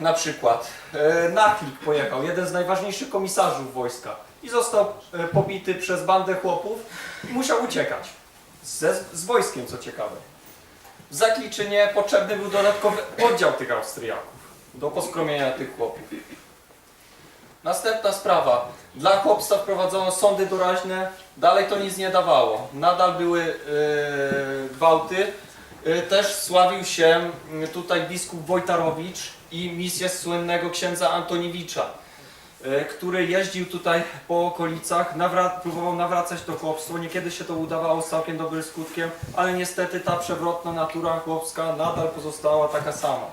Na przykład. E, Nachlik pojechał, jeden z najważniejszych komisarzów wojska i został e, pobity przez bandę chłopów i musiał uciekać. Z wojskiem, co ciekawe. W Zakliczynie potrzebny był dodatkowy oddział tych Austriaków do poskromienia tych chłopów. Następna sprawa. Dla chłopstwa wprowadzono sądy doraźne, dalej to nic nie dawało. Nadal były e, gwałty. E, też sławił się tutaj biskup Wojtarowicz i misję słynnego księdza Antoniewicza, e, który jeździł tutaj po okolicach, nawra- próbował nawracać to chłopstwo. Niekiedy się to udawało z całkiem dobrym skutkiem, ale niestety ta przewrotna natura chłopska nadal pozostała taka sama.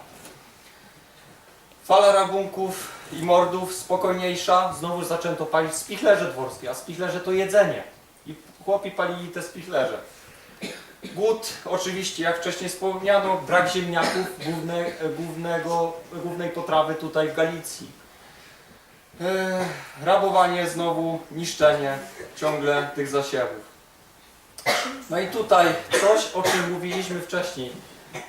Fala rabunków i mordów spokojniejsza, znowu zaczęto palić spichlerze dworskie, a spichlerze to jedzenie. I chłopi palili te spichlerze. Głód, oczywiście, jak wcześniej wspomniano, brak ziemniaków, główne, głównego, głównej potrawy tutaj w Galicji. E, rabowanie znowu, niszczenie ciągle tych zasiewów. No i tutaj coś, o czym mówiliśmy wcześniej.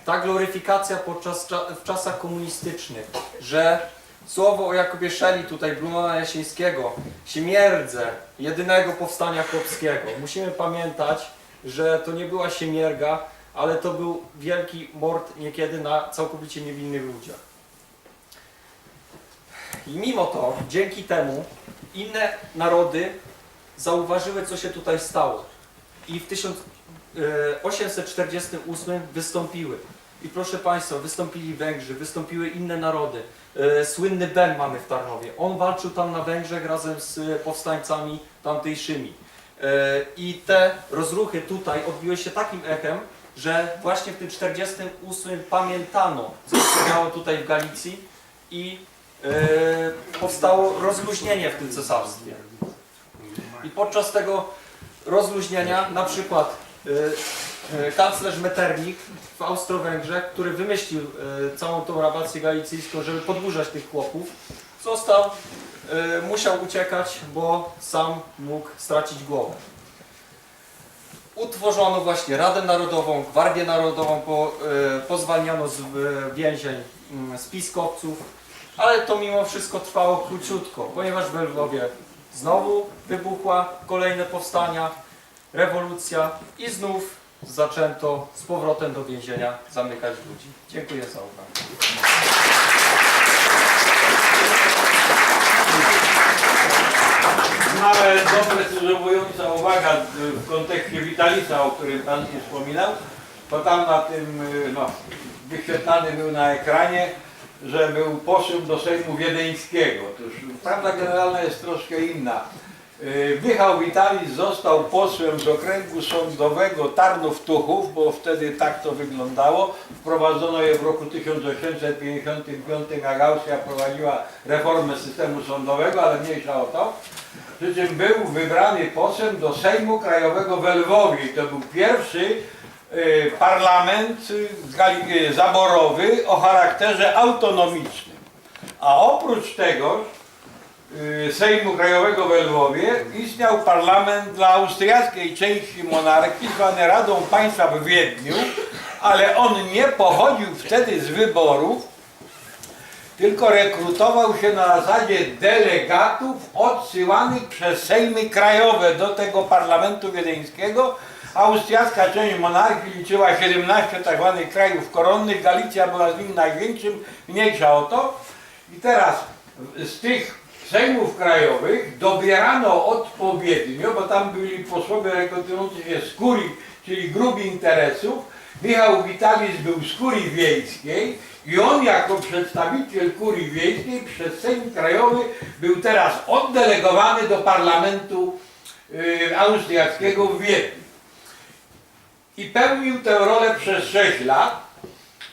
Ta gloryfikacja podczas, cza- w czasach komunistycznych, że słowo o Jakubie Szeli, tutaj Brunona Jasińskiego, siemierdze jedynego powstania chłopskiego. Musimy pamiętać, że to nie była siemierga, ale to był wielki mord niekiedy na całkowicie niewinnych ludziach. I mimo to, dzięki temu, inne narody zauważyły, co się tutaj stało. I w 1848 wystąpiły. I proszę Państwa, wystąpili Węgrzy, wystąpiły inne narody. E, Słynny Ben mamy w Tarnowie. On walczył tam na Węgrzech razem z e, powstańcami tamtejszymi. E, I te rozruchy tutaj odbiły się takim echem, że właśnie w tym 48 pamiętano, co się działo tutaj w Galicji i e, powstało rozluźnienie w tym cesarstwie. I podczas tego rozluźnienia na przykład y, kanclerz Metternich w Austro-Węgrzech, który wymyślił całą tą rabację galicyjską, żeby podburzać tych chłopów, został, musiał uciekać, bo sam mógł stracić głowę. Utworzono właśnie Radę Narodową, Gwardię Narodową, po, y, pozwalniano z y, więzień y, spiskowców, ale to mimo wszystko trwało króciutko, ponieważ w Lwowie znowu wybuchła kolejne powstania, rewolucja i znów zaczęto z powrotem do więzienia zamykać ludzi. Dziękuję za uwagę. Małe, doprecyzowująca uwaga y, w kontekście Witalica, o którym Pan nie wspominał, to tam na tym, y, no, wyświetlany był na ekranie, że był posłem do Sejmu Wiedeńskiego. Otóż prawda generalna jest troszkę inna. Y, Michał Witalis został posłem z okręgu sądowego Tarnów-Tuchów, bo wtedy tak to wyglądało. Wprowadzono je w roku 1855, jak Austria prowadziła reformę systemu sądowego, ale mniejsza o to. Przy czym był wybrany posłem do Sejmu Krajowego w Lwowie. To był pierwszy y, parlament y, zaborowy o charakterze autonomicznym. A oprócz tego Sejmu Krajowego w Lwowie istniał parlament dla austriackiej części monarchii zwany Radą Państwa w Wiedniu, ale on nie pochodził wtedy z wyborów, tylko rekrutował się na zasadzie delegatów odsyłanych przez Sejmy Krajowe do tego parlamentu wiedeńskiego. Austriacka część monarchii liczyła 17 tzw. krajów koronnych, Galicja była z nich największym, mniejsza o to. I teraz z tych Sejmów Krajowych dobierano odpowiednio, bo tam byli posłowie rekrutujący się z kurii, czyli grup interesów. Michał Witalis był z kurii wiejskiej i on jako przedstawiciel kurii wiejskiej przez Sejm Krajowy był teraz oddelegowany do parlamentu y, austriackiego w Wiedniu. I pełnił tę rolę przez 6 lat.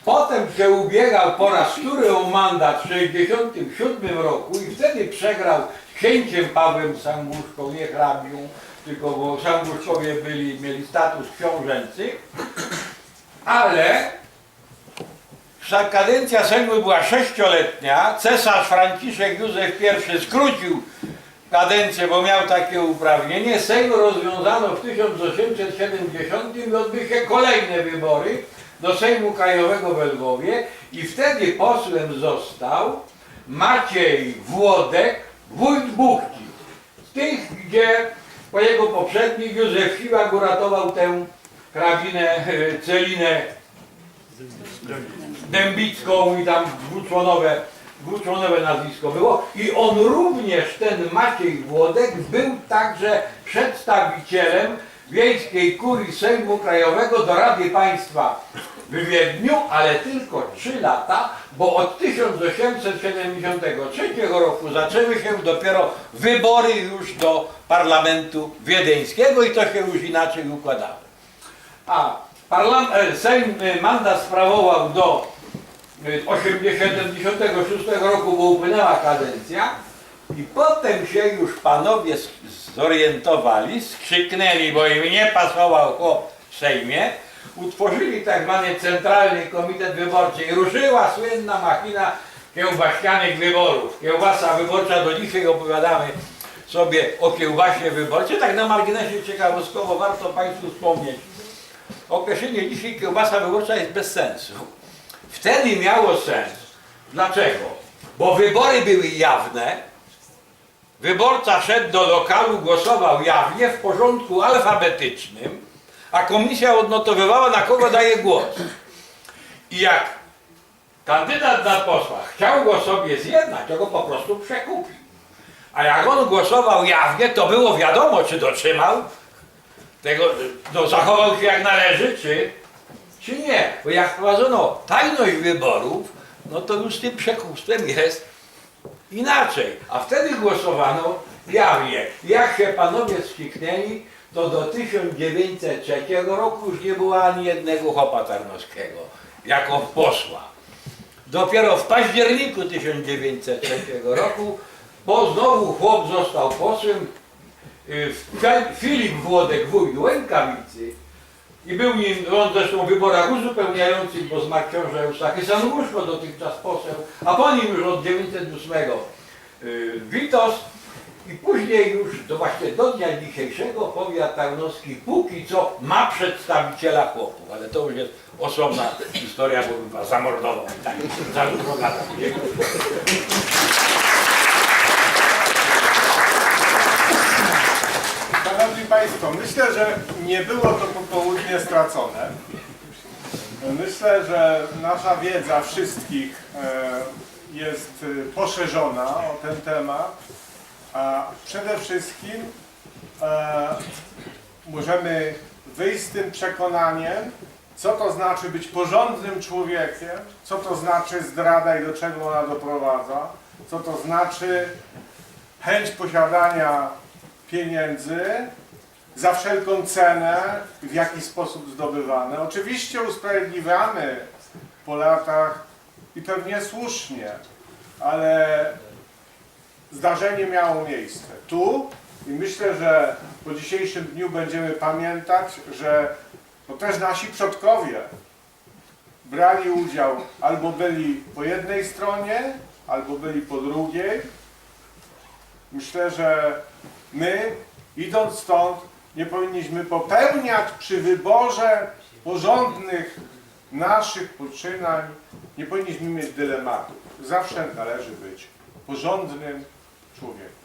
Potem się ubiegał po raz który o mandat w 1967 roku i wtedy przegrał z księciem Pawłem Sanguszką, nie hrabią, tylko bo Sanguszkowie byli, mieli status książęcy. Ale Kadencja Sejmu była sześcioletnia. Cesarz Franciszek Józef I skrócił kadencję, bo miał takie uprawnienie. Sejm rozwiązano w 1870 i odbyły się kolejne wybory. Do Sejmu Krajowego w Lwowie i wtedy posłem został Maciej Włodek, wójt Buchki. Z tych, gdzie po jego poprzednik Józef Siłak uratował tę hrabinę e, Celinę Dębicką i tam dwuczłonowe, dwuczłonowe nazwisko było. I on również, ten Maciej Włodek, był także przedstawicielem Wiejskiej Kurii Sejmu Krajowego do Rady Państwa w Wiedniu, ale tylko 3 lata, bo od 1873 roku zaczęły się dopiero wybory już do Parlamentu Wiedeńskiego i to się już inaczej układało. A e, Sejm e, mandat sprawował do e, 86 roku, bo upłynęła kadencja i potem się już panowie zorientowali, skrzyknęli, bo im nie pasował chłop w Sejmie, utworzyli tak zwany Centralny Komitet Wyborczy i ruszyła słynna machina kiełbaśnianych wyborów. Kiełbasa wyborcza do dzisiaj opowiadamy sobie o kiełbasie wyborczej. Tak na marginesie ciekawostkowo warto Państwu wspomnieć. Określenie dzisiaj kiełbasa wyborcza jest bez sensu. Wtedy miało sens. Dlaczego? Bo wybory były jawne. Wyborca szedł do lokalu, głosował jawnie w porządku alfabetycznym, a komisja odnotowywała na kogo daje głos. I jak kandydat na posła chciał go sobie zjednać, to go po prostu przekupił. A jak on głosował jawnie, to było wiadomo, czy dotrzymał tego, no, zachował się jak należy, czy, czy nie. Bo jak wprowadzono tajność wyborów, no to już z tym przekupstwem jest inaczej. A wtedy głosowano jawnie. Jak się panowie skiknęli, to do 1903 roku już nie było ani jednego chopa tarnowskiego jako posła. Dopiero w październiku 1903 roku, bo znowu chłop został posłem, y, Fi- Filip Włodek, wójt Łękawicy i był nim, on zresztą w wyborach uzupełniających, bo zmarł książę Eustachy Sanguszko, dotychczas poseł, a po nim już od 908 y, Witos i później już do właśnie do dnia dzisiejszego powiat tarnowski póki co ma przedstawiciela chłopów, ale to już jest osobna historia, bo bym was zamordował tak za dużo gadam. Szanowni Państwo, myślę, że nie było to popołudnie stracone. Myślę, że nasza wiedza wszystkich e, jest e, poszerzona o ten temat, a przede wszystkim e, możemy wyjść z tym przekonaniem, co to znaczy być porządnym człowiekiem, co to znaczy zdrada i do czego ona doprowadza, co to znaczy chęć posiadania pieniędzy za wszelką cenę, w jaki sposób zdobywane. Oczywiście usprawiedliwiamy po latach i pewnie słusznie, ale zdarzenie miało miejsce tu i myślę, że po dzisiejszym dniu będziemy pamiętać, że to też nasi przodkowie brali udział albo byli po jednej stronie, albo byli po drugiej. Myślę, że my, idąc stąd, nie powinniśmy popełniać przy wyborze porządnych naszych poczynań, nie powinniśmy mieć dylematów. Zawsze należy być porządnym człowiekiem.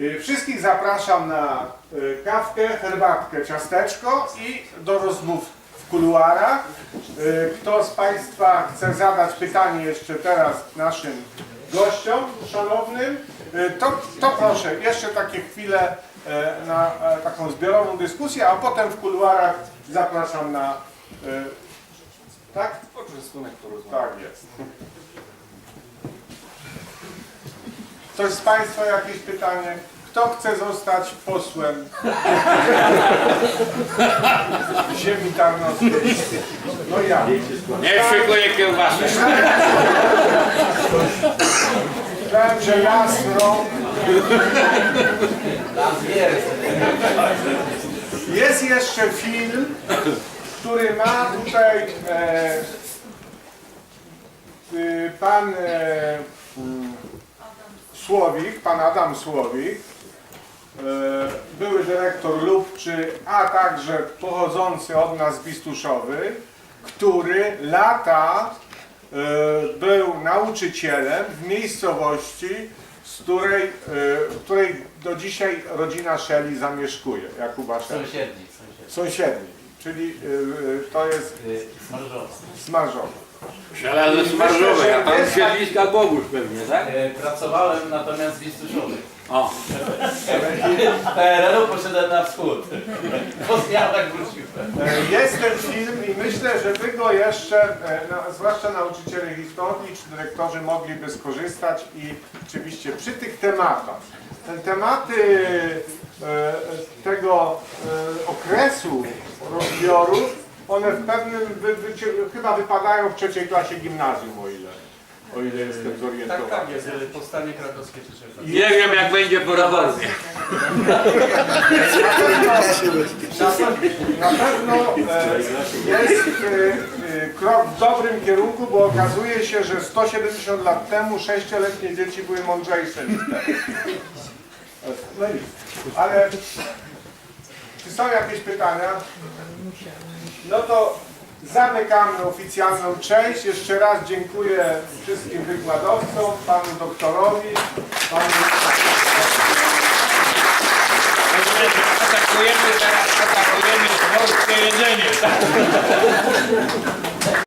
Y, Wszystkich zapraszam na y, kawkę, herbatkę, ciasteczko i do rozmów w kuluarach. Y, Kto z Państwa chce zadać pytanie jeszcze teraz naszym gościom szanownym, to, to proszę, jeszcze takie chwile na e, taką zbiorową dyskusję, a potem w kuluarach zapraszam na... y, Tak? Poczęstunek porozmawiać. Tak jest. Ktoś z Państwa jakieś pytanie? Kto chce zostać posłem ziemi tarnowskiej? No ja. Nie szykuję kiełbasy. Myślałem, że ja rąk. Jest jeszcze film, który ma tutaj e, y, pan e, Słowik, pan Adam Słowik, e, były dyrektor Lubczy, a także pochodzący od nas Bistuszowy. który lata e, był nauczycielem w miejscowości, z której, e, w której do dzisiaj rodzina Szeli zamieszkuje, Jakuba Szeli. Sąsiedni, sąsiedni. Sąsiedni, czyli e, e, to jest Y, Smażowa. Smarzony. Szala ze Smarżowej, a pan z siedliska Bogusz pewnie, tak? Y, Pracowałem natomiast w Istuszowie. O, PRL-u poszedłem na wschód. Po zmianach wróciłem. E, Jest ten film i myślę, że wy go jeszcze, e, na, zwłaszcza nauczyciele historii czy dyrektorzy mogliby skorzystać i oczywiście przy tych tematach, te tematy e, tego e, okresu rozbioru, one w pewnym, wy, wycie, chyba wypadają w trzeciej klasie gimnazjum, o ile, o ile jestem Tak, zorientowany. tak, jest y, powstanie krakowskie czy coś. nie wiem jak będzie po reformie. Na pewno, na pewno e, jest e, e, krok w dobrym kierunku, bo okazuje się, że 170 lat temu sześcioletnie dzieci były mądrzejsze niż teraz. No nic. Ale czy są jakieś pytania? No to zamykamy oficjalną część. Jeszcze raz dziękuję wszystkim wykładowcom, panu doktorowi, panu... Atakujemy teraz, atakujemy polskie jedzenie.